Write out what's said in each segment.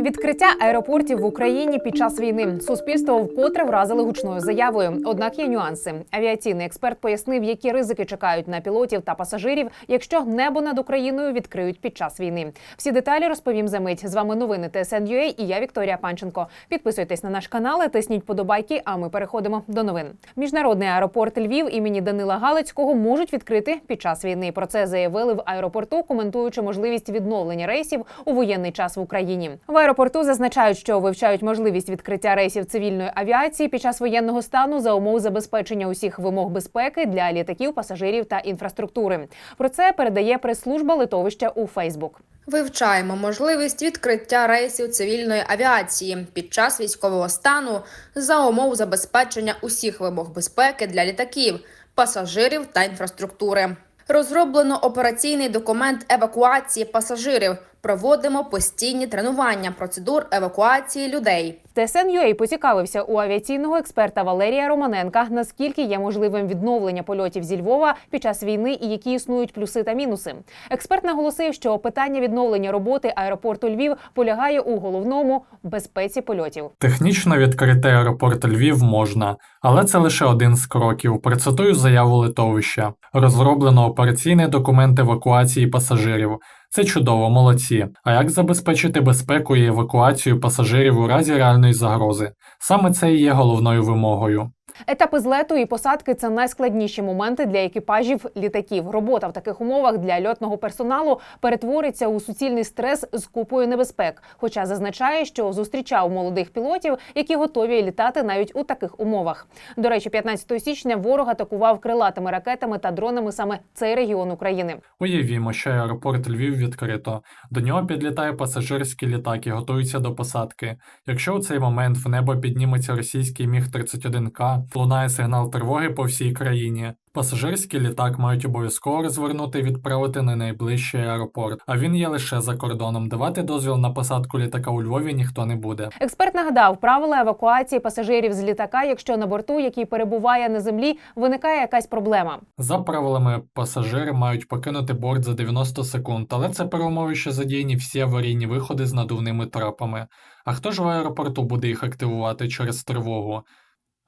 Відкриття аеропортів в Україні під час війни суспільство вкотре вразили гучною заявою. Однак є нюанси. Авіаційний експерт пояснив, які ризики чекають на пілотів та пасажирів, якщо небо над Україною відкриють під час війни. Всі деталі розповім за мить. З вами новини ТСН.UA і я Вікторія Панченко. Підписуйтесь на наш канал, тисніть подобайки. А ми переходимо до новин. Міжнародний аеропорт Львів імені Данила Галицького можуть відкрити під час війни. Про це заявили в аеропорту, коментуючи можливість відновлення рейсів у воєнний час в Україні. В аеропорту зазначають, що вивчають можливість відкриття рейсів цивільної авіації під час воєнного стану за умов забезпечення усіх вимог безпеки для літаків, пасажирів та інфраструктури. Про це передає прес-служба литовища у Фейсбук. Вивчаємо можливість відкриття рейсів цивільної авіації під час військового стану за умов забезпечення усіх вимог безпеки для літаків, пасажирів та інфраструктури. Розроблено операційний документ евакуації пасажирів. Проводимо постійні тренування процедур евакуації людей. ТСН.UA поцікавився у авіаційного експерта Валерія Романенка, наскільки є можливим відновлення польотів зі Львова під час війни і які існують плюси та мінуси. Експерт наголосив, що питання відновлення роботи аеропорту Львів полягає у головному безпеці польотів. Технічно відкрити аеропорт Львів можна, але це лише один з кроків. Процитую заяву литовища. Розроблено операційний документ евакуації пасажирів. Це чудово, молодці. А як забезпечити безпеку і евакуацію пасажирів у разі реальної загрози? Саме це і є головною вимогою. Етапи злету і посадки це найскладніші моменти для екіпажів літаків. Робота в таких умовах для льотного персоналу перетвориться у суцільний стрес з купою небезпек. Хоча зазначає, що зустрічав молодих пілотів, які готові літати навіть у таких умовах. До речі, 15 січня ворог атакував крилатими ракетами та дронами саме цей регіон України. Уявімо, що аеропорт Львів відкрито. До нього підлітає пасажирський літак і готується до посадки. Якщо у цей момент в небо підніметься російський Міг-31К, лунає сигнал тривоги по всій країні. Пасажирський літак мають обов'язково розвернути і відправити на найближчий аеропорт, а він є лише за кордоном. Давати дозвіл на посадку літака у Львові ніхто не буде. Експерт нагадав правила евакуації пасажирів з літака, якщо на борту, який перебуває на землі, виникає якась проблема. За правилами, пасажири мають покинути борт за 90 секунд, але це при умові, що задіяні всі аварійні виходи з надувними трапами. А хто ж в аеропорту буде їх активувати через тривогу?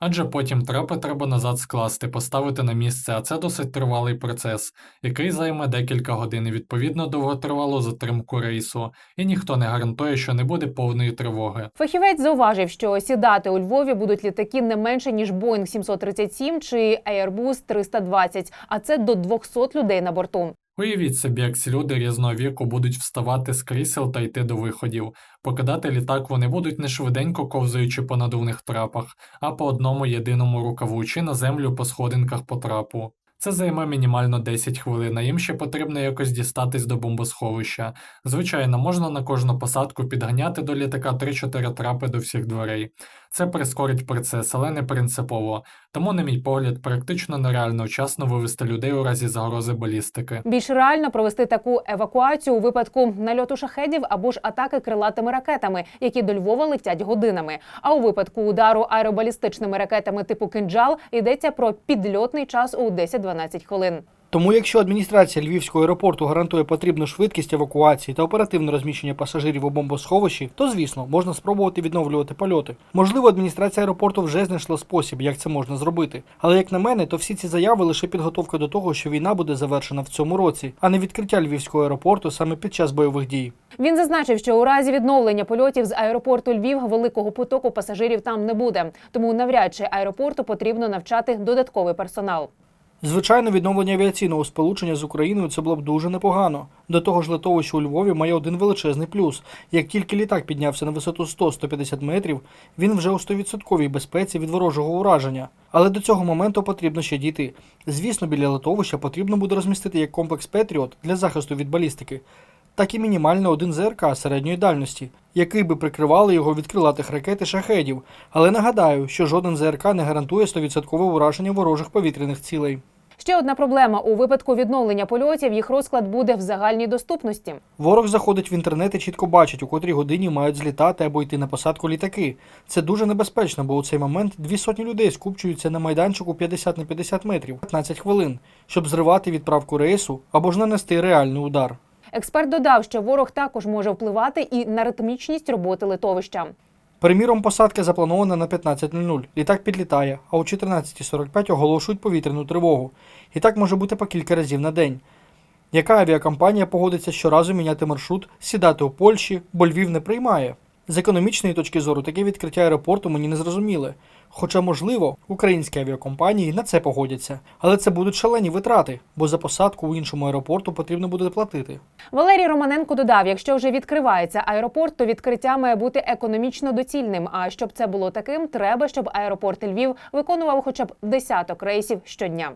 Адже потім трапи треба назад скласти, поставити на місце, а це досить тривалий процес, який займе декілька годин і відповідно довготривалу затримку рейсу, і ніхто не гарантує, що не буде повної тривоги. Фахівець зауважив, що сідати у Львові будуть літаки не менше ніж Boeing 737 чи Airbus 320, а це до 200 людей на борту. Уявіть собі, як ці люди різного віку будуть вставати з крісел та йти до виходів. Покидати літак вони будуть не швиденько ковзаючи по надувних трапах, а по одному єдиному рукаву чи на землю по сходинках по трапу. Це займе мінімально 10 хвилин, а їм ще потрібно якось дістатись до бомбосховища. Звичайно, можна на кожну посадку підганяти до літака 3-4 трапи до всіх дверей. Це прискорить процес, але не принципово. Тому, на мій погляд, практично нереально вчасно вивести людей у разі загрози балістики. Більш реально провести таку евакуацію у випадку нальоту шахедів або ж атаки крилатими ракетами, які до Львова летять годинами. А у випадку удару аеробалістичними ракетами типу кинджал йдеться про підльотний час у 10-12 хвилин. Тому, якщо адміністрація Львівського аеропорту гарантує потрібну швидкість евакуації та оперативне розміщення пасажирів у бомбосховищі, то звісно можна спробувати відновлювати польоти. Можливо, адміністрація аеропорту вже знайшла спосіб, як це можна зробити. Але як на мене, то всі ці заяви лише підготовка до того, що війна буде завершена в цьому році, а не відкриття Львівського аеропорту саме під час бойових дій. Він зазначив, що у разі відновлення польотів з аеропорту Львів великого потоку пасажирів там не буде. Тому навряд чи аеропорту потрібно навчати додатковий персонал. Звичайно, відновлення авіаційного сполучення з Україною це було б дуже непогано. До того ж, литовище у Львові має один величезний плюс. Як тільки літак піднявся на висоту 100-150 метрів, він вже у 100% безпеці від ворожого ураження. Але до цього моменту потрібно ще дійти. Звісно, біля литовища потрібно буде розмістити як комплекс Петріот для захисту від балістики, так і мінімально один ЗРК середньої дальності, який би прикривали його від крилатих ракет і шахедів. Але нагадаю, що жоден ЗРК не гарантує 100% ураження ворожих повітряних цілей. Ще одна проблема у випадку відновлення польотів їх розклад буде в загальній доступності. Ворог заходить в інтернет і чітко бачить, у котрій годині мають злітати або йти на посадку літаки. Це дуже небезпечно, бо у цей момент дві сотні людей скупчуються на майданчику 50 на 50 метрів 15 хвилин, щоб зривати відправку рейсу або ж нанести реальний удар. Експерт додав, що ворог також може впливати і на ритмічність роботи литовища. Приміром, посадка запланована на 15.00. Літак підлітає, а о 14.45 оголошують повітряну тривогу. І так може бути по кілька разів на день. Яка авіакомпанія погодиться щоразу міняти маршрут, сідати у Польщі, бо Львів не приймає? З економічної точки зору таке відкриття аеропорту мені не зрозуміле. Хоча, можливо, українські авіакомпанії на це погодяться, але це будуть шалені витрати, бо за посадку у іншому аеропорту потрібно буде платити. Валерій Романенко додав: якщо вже відкривається аеропорт, то відкриття має бути економічно доцільним. А щоб це було таким, треба, щоб аеропорт Львів виконував хоча б десяток рейсів щодня.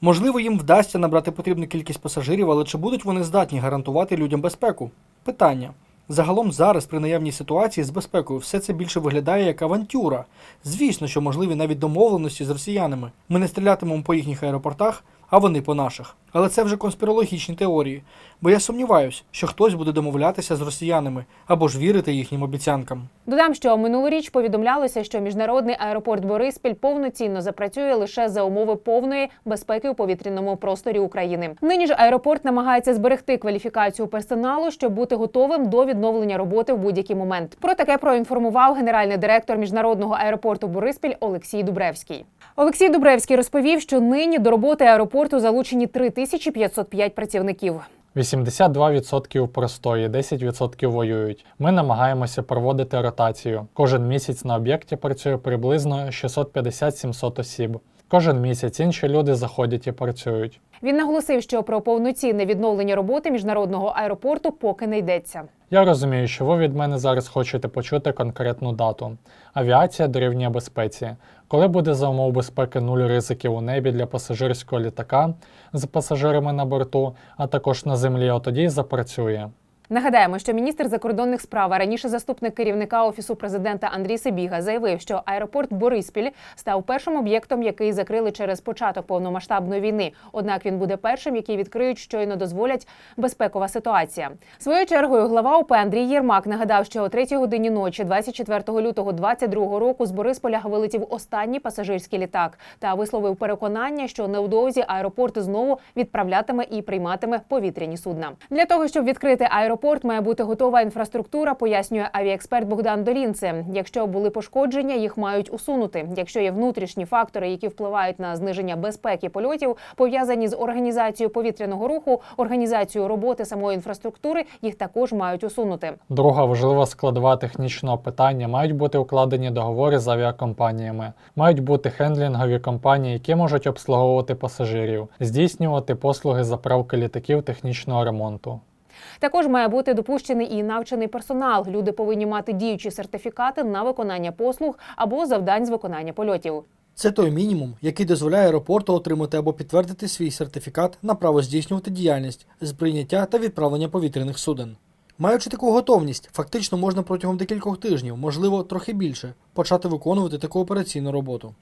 Можливо, їм вдасться набрати потрібну кількість пасажирів, але чи будуть вони здатні гарантувати людям безпеку? Питання. Загалом зараз при наявній ситуації з безпекою все це більше виглядає як авантюра. Звісно, що можливі навіть домовленості з росіянами. Ми не стрілятимемо по їхніх аеропортах, а вони по наших. Але це вже конспірологічні теорії, бо я сумніваюсь, що хтось буде домовлятися з росіянами або ж вірити їхнім обіцянкам. Додам, що минулоріч повідомлялося, що міжнародний аеропорт Бориспіль повноцінно запрацює лише за умови повної безпеки у повітряному просторі України. Нині ж аеропорт намагається зберегти кваліфікацію персоналу, щоб бути готовим до відновлення роботи в будь-який момент. Про таке проінформував генеральний директор міжнародного аеропорту Бориспіль Олексій Дубревський. Олексій Дубревський розповів, що нині до роботи аеропорту залучені 3505 працівників. 82% простої, 10% воюють. Ми намагаємося проводити ротацію. Кожен місяць на об'єкті працює приблизно 650-700 осіб. Кожен місяць інші люди заходять і працюють. Він наголосив, що про повноцінне відновлення роботи міжнародного аеропорту поки не йдеться. Я розумію, що ви від мене зараз хочете почути конкретну дату. Авіація дорівнює безпеці. Коли буде за умов безпеки нуль ризиків у небі для пасажирського літака з пасажирами на борту, а також на землі, от тоді й запрацює. Нагадаємо, що міністр закордонних справ, а раніше заступник керівника офісу президента Андрій Сибіга, заявив, що аеропорт Бориспіль став першим об'єктом, який закрили через початок повномасштабної війни. Однак він буде першим, який відкриють щойно дозволять безпекова ситуація. Своєю чергою глава ОП Андрій Єрмак нагадав, що о 3 годині ночі, 24 лютого 2022 року, з Борисполя вилетів останній пасажирський літак та висловив переконання, що невдовзі аеропорт знову відправлятиме і прийматиме повітряні судна. Для того щоб відкрити аеропорт, має бути готова інфраструктура, пояснює авіаексперт Богдан Долінце. Якщо були пошкодження, їх мають усунути. Якщо є внутрішні фактори, які впливають на зниження безпеки польотів, пов'язані з організацією повітряного руху, організацією роботи самої інфраструктури, їх також мають усунути. Друга важлива складова технічного питання мають бути укладені договори з авіакомпаніями, мають бути хендлінгові компанії, які можуть обслуговувати пасажирів, здійснювати послуги заправки літаків технічного ремонту. Також має бути допущений і навчений персонал. Люди повинні мати діючі сертифікати на виконання послуг або завдань з виконання польотів. Це той мінімум, який дозволяє аеропорту отримати або підтвердити свій сертифікат на право здійснювати діяльність з прийняття та відправлення повітряних суден. Маючи таку готовність, фактично можна протягом декількох тижнів, можливо, трохи більше, почати виконувати таку операційну роботу.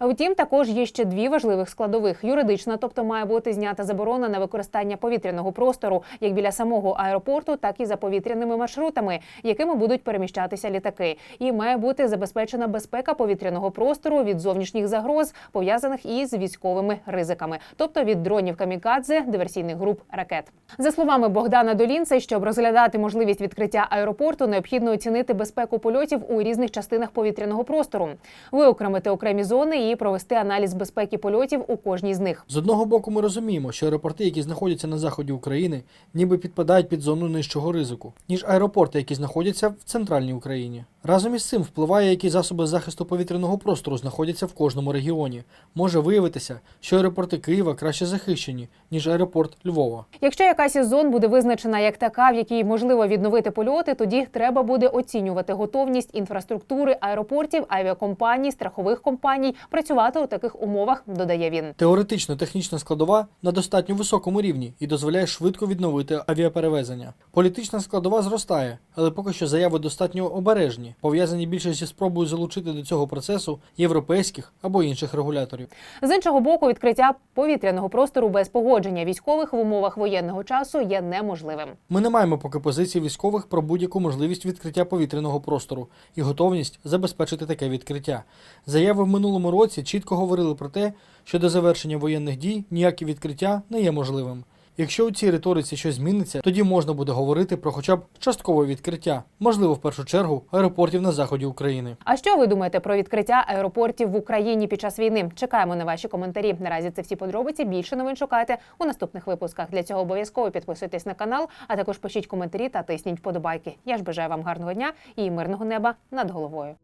Втім, також є ще дві важливих складових: юридична, тобто має бути знята заборона на використання повітряного простору як біля самого аеропорту, так і за повітряними маршрутами, якими будуть переміщатися літаки. І має бути забезпечена безпека повітряного простору від зовнішніх загроз, пов'язаних із військовими ризиками, тобто від дронів камікадзе, диверсійних груп ракет. За словами Богдана Долінця, щоб розглядати можливість відкриття аеропорту, необхідно оцінити безпеку польотів у різних частинах повітряного простору, виокремити окремі зони і провести аналіз безпеки польотів у кожній з них. З одного боку, ми розуміємо, що аеропорти, які знаходяться на заході України, ніби підпадають під зону нижчого ризику, ніж аеропорти, які знаходяться в центральній Україні. Разом із цим впливає, які засоби захисту повітряного простору знаходяться в кожному регіоні. Може виявитися, що аеропорти Києва краще захищені, ніж аеропорт Львова. Якщо якась із зон буде визначена як така, в якій можливо відновити польоти, тоді треба буде оцінювати готовність інфраструктури аеропортів, авіакомпаній, страхових компаній працювати у таких умовах. Додає він. Теоретично технічна складова на достатньо високому рівні і дозволяє швидко відновити авіаперевезення. Політична складова зростає, але поки що заяви достатньо обережні, пов'язані більше зі спробою залучити до цього процесу європейських або інших регуляторів. З іншого боку, відкриття повітряного простору без погодження військових в умовах воєнного часу є неможливим. Ми не маємо поки позиції військових про будь-яку можливість відкриття повітряного простору і готовність забезпечити таке відкриття. Заяви в минулому році чітко говорили про те, що до завершення воєнних дій ніяке відкриття не є можливим. Якщо у цій риториці щось зміниться, тоді можна буде говорити про хоча б часткове відкриття, можливо, в першу чергу аеропортів на заході України. А що ви думаєте про відкриття аеропортів в Україні під час війни? Чекаємо на ваші коментарі. Наразі це всі подробиці. Більше новин шукайте у наступних випусках. Для цього обов'язково підписуйтесь на канал, а також пишіть коментарі та тисніть вподобайки. Я ж бажаю вам гарного дня і мирного неба над головою.